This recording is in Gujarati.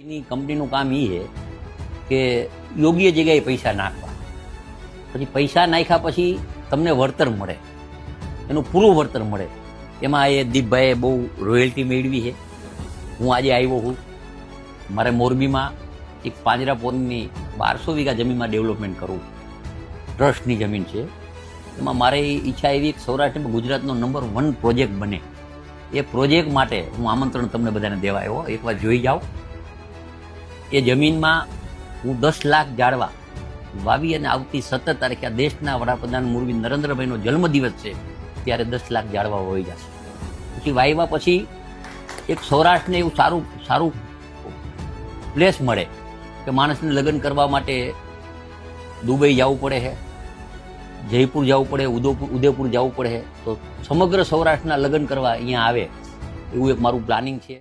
એની કંપનીનું કામ એ છે કે યોગ્ય જગ્યાએ પૈસા નાખવા. પછી પૈસા નાખ્યા પછી તમને વળતર મળે. એનું પૂરું વળતર મળે. એમાં એ દીપભાઈએ બહુ રોયલ્ટી મેળવી છે. હું આજે આવ્યો છું. મારે મોરબીમાં એક પાંજરાપોરની બારસો વીઘા જમીનમાં ડેવલપમેન્ટ કરવું. ટ્રસ્ટની જમીન છે. એમાં મારે ઈચ્છા એવી સૌરાષ્ટ્રમાં ગુજરાતનો નંબર વન પ્રોજેક્ટ બને. એ પ્રોજેક્ટ માટે હું આમંત્રણ તમને બધાને દેવા આવ્યો. એકવાર જોઈ જાઓ. એ જમીનમાં હું દસ લાખ જાળવા વાવી અને આવતી સત્તર તારીખે આ દેશના વડાપ્રધાન મુરવી નરેન્દ્રભાઈનો જન્મદિવસ છે, ત્યારે દસ લાખ જાળવા હોઈ જશે. પછી વાવ્યા પછી એક સૌરાષ્ટ્રને એવું સારું સારું પ્લેસ મળે કે માણસને લગ્ન કરવા માટે દુબઈ જવું પડે છે જયપુર જવું પડે, ઉદયપુર ઉદયપુર જવું પડે તો સમગ્ર સૌરાષ્ટ્રના લગ્ન કરવા અહીંયા આવે, એવું એક મારું પ્લાનિંગ છે.